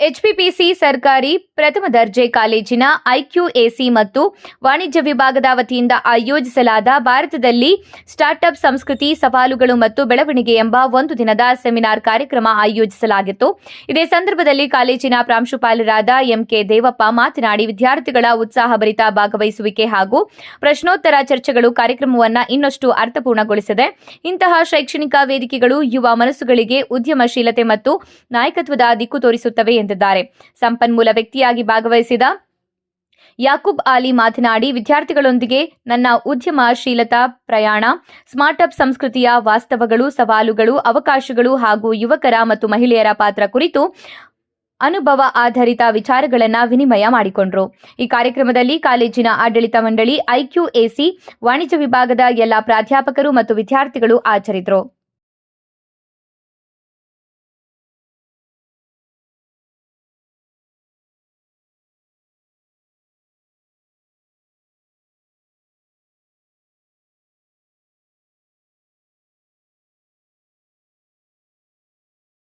HPPC ಸರ್ಕಾರಿ ಪ್ರಥಮ ದರ್ಜೆ ಕಾಲೇಜಿನ ಐಕ್ಯೂಎಸಿ ಮತ್ತು ವಾಣಿಜ್ಯ ವಿಭಾಗದ ವತಿಯಿಂದ ಆಯೋಜಿಸಲಾದ ಭಾರತದಲ್ಲಿ ಸ್ಟಾರ್ಟ್ಅಪ್ ಸಂಸ್ಕೃತಿ, ಸವಾಲುಗಳು ಮತ್ತು ಬೆಳವಣಿಗೆ ಎಂಬ ಒಂದು ದಿನದ ಸೆಮಿನಾರ್ ಕಾರ್ಯಕ್ರಮ ಆಯೋಜಿಸಲಾಗಿತ್ತು. ಇದೇ ಸಂದರ್ಭದಲ್ಲಿ ಕಾಲೇಜಿನ ಪ್ರಾಂಶುಪಾಲರಾದ ಎಂಕೆ ದೇವಪ್ಪ ಮಾತನಾಡಿ, ವಿದ್ಯಾರ್ಥಿಗಳ ಉತ್ಸಾಹಭರಿತ ಭಾಗವಹಿಸುವಿಕೆ ಹಾಗೂ ಪ್ರಶ್ನೋತ್ತರ ಚರ್ಚೆಗಳು ಕಾರ್ಯಕ್ರಮವನ್ನು ಇನ್ನಷ್ಟು ಅರ್ಥಪೂರ್ಣಗೊಳಿಸಿದೆ. ಇಂತಹ ಶೈಕ್ಷಣಿಕ ವೇದಿಕೆಗಳು ಯುವ ಮನಸ್ಸುಗಳಿಗೆ ಉದ್ಯಮಶೀಲತೆ ಮತ್ತು ನಾಯಕತ್ವದ ದಿಕ್ಕು ತೋರಿಸುತ್ತವೆ ಎಂದಿದ್ದಾರೆ ಸಂಪನ್ಮೂಲ ವ್ಯಕ್ತಿಯಾಗಿ ಭಾಗವಹಿಸಿದ ಯಾಕೂಬ್ ಆಲಿ ಮಾತನಾಡಿ, ವಿದ್ಯಾರ್ಥಿಗಳೊಂದಿಗೆ ನನ್ನ ಉದ್ಯಮಶೀಲತಾ ಪ್ರಯಾಣ, ಸ್ಮಾರ್ಟ್ಅಪ್ ಸಂಸ್ಕೃತಿಯ ವಾಸ್ತವಗಳು, ಸವಾಲುಗಳು, ಅವಕಾಶಗಳು ಹಾಗೂ ಯುವಕರ ಮತ್ತು ಮಹಿಳೆಯರ ಪಾತ್ರ ಕುರಿತು ಅನುಭವ ಆಧಾರಿತ ವಿಚಾರಗಳನ್ನು ವಿನಿಮಯ ಮಾಡಿಕೊಂಡರು. ಈ ಕಾರ್ಯಕ್ರಮದಲ್ಲಿ ಕಾಲೇಜಿನ ಆಡಳಿತ ಮಂಡಳಿ, ಐಕ್ಯೂಎಸಿ, ವಾಣಿಜ್ಯ ವಿಭಾಗದ ಎಲ್ಲ ಪ್ರಾಧ್ಯಾಪಕರು ಮತ್ತು ವಿದ್ಯಾರ್ಥಿಗಳು ಹಾಜರಿದ್ದರು